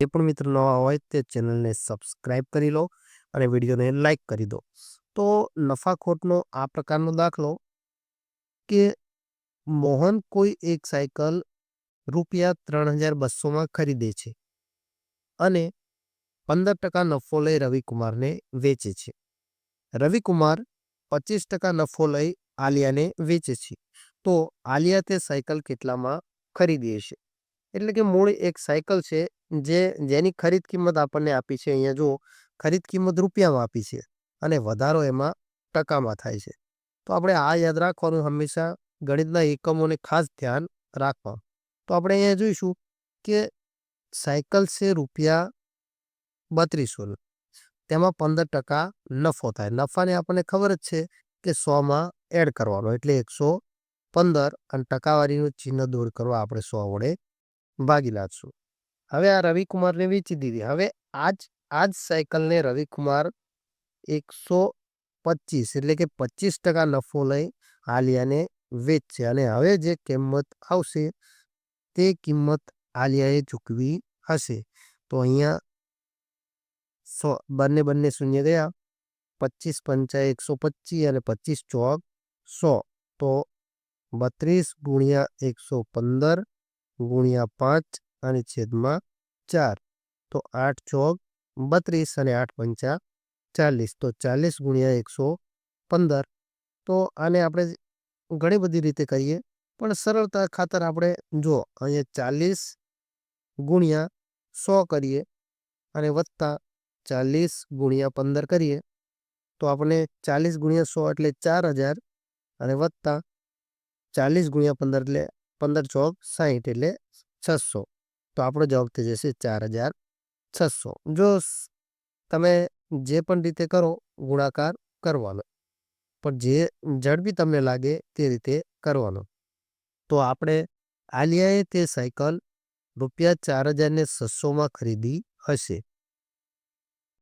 જે પણ મિત્ર નવા હોય તે ચેનલને સબસ્ક્રાઈબ કરી લો અને વિડીયોને લાઈક કરી દો. તો નફાખોટનો આ પ્રકારનો દાખલો કે મોહન કોઈ એક સાયકલ રૂપિયા ત્રણ હજાર બસોમાં ખરીદે છે અને પંદર ટકા નફો લઈ રવિકુમારને વેચે છે. રવિકુમાર પચીસ ટકા નફો લઈ આલિયાને વેચે છે. તો આલિયા તે સાયકલ કેટલામાં ખરીદી છે? એટલે કે મૂળ એક સાયકલ છે, જે, જેની ખરીદ કિંમત આપણને આપી છે. અહીંયા જો ખરીદ કિંમત રૂપિયામાં આપી છે અને વધારો એમાં ટકામાં થાય છે. તો આપણે આ યાદ રાખવાનું હંમેશા ગણિતના એકમોને ખાસ ધ્યાન રાખવા તો આપણે અહીંયા જોઈશું કે સાયકલ છે રૂપિયા બત્રીસોનું. તેમાં પંદર ટકા નફો થાય. નફાને આપણને ખબર જ છે કે સોમાં એડ કરવાનો. એટલે એકસો પંદર અને ટકાવારીનું ચિહ્ન દૂર કરવા આપણે સો વડે ભાગી નાખશું હવે આ રવિકુમારને વેચી દીધી. હવે આજ આજ સાયકલને રવિકુમાર એકસો પચીસ એટલે કે પચીસ ટકા નફો લઈ આલિયાને વેચશે અને હવે જે કિંમત આવશે તે કિંમત આલિયાએ ચૂકવી હશે. તો અહીંયા સો, બંને બંને શૂન્ય ગયા. પચીસ પંચા એકસો પચીસ અને પચીસ ચોક સો. તો બત્રીસ ગુણ્યા એકસો પંદર ગુણ્યા પાંચ અને છેદમાં ચાર. તો આઠ ચોક બત્રીસ અને આઠ પંચા ચાલીસ. તો ચાલીસ ગુણ્યા એકસો પંદર. તો આને આપણે ઘણી બધી રીતે કરીએ. પણ સરળતા ખાતર આપણે જો અહીંયા ચાલીસ ગુણ્યા સો કરીએ અને વત્તા ચાલીસ ગુણ્યા પંદર કરીએ, તો આપણે ચાલીસ ગુણ્યા સો એટલે ચાર હજાર અને વત્તા ચાલીસ ગુણ્યા પંદર એટલે પંદર ચોક સાહીઠ એટલે છસો. તો આપણો જવાબ થઈ જશે ચાર હજાર છસો. જો તમે જે પણ રીતે કરો, ગુણાકાર કરવાનો. પણ જે ઝડપી તમને લાગે તે રીતે કરવાનો. તો આપણે આલિયાએ તે સાયકલ રૂપિયા ચાર હજારને છસોમાં ખરીદી હશે.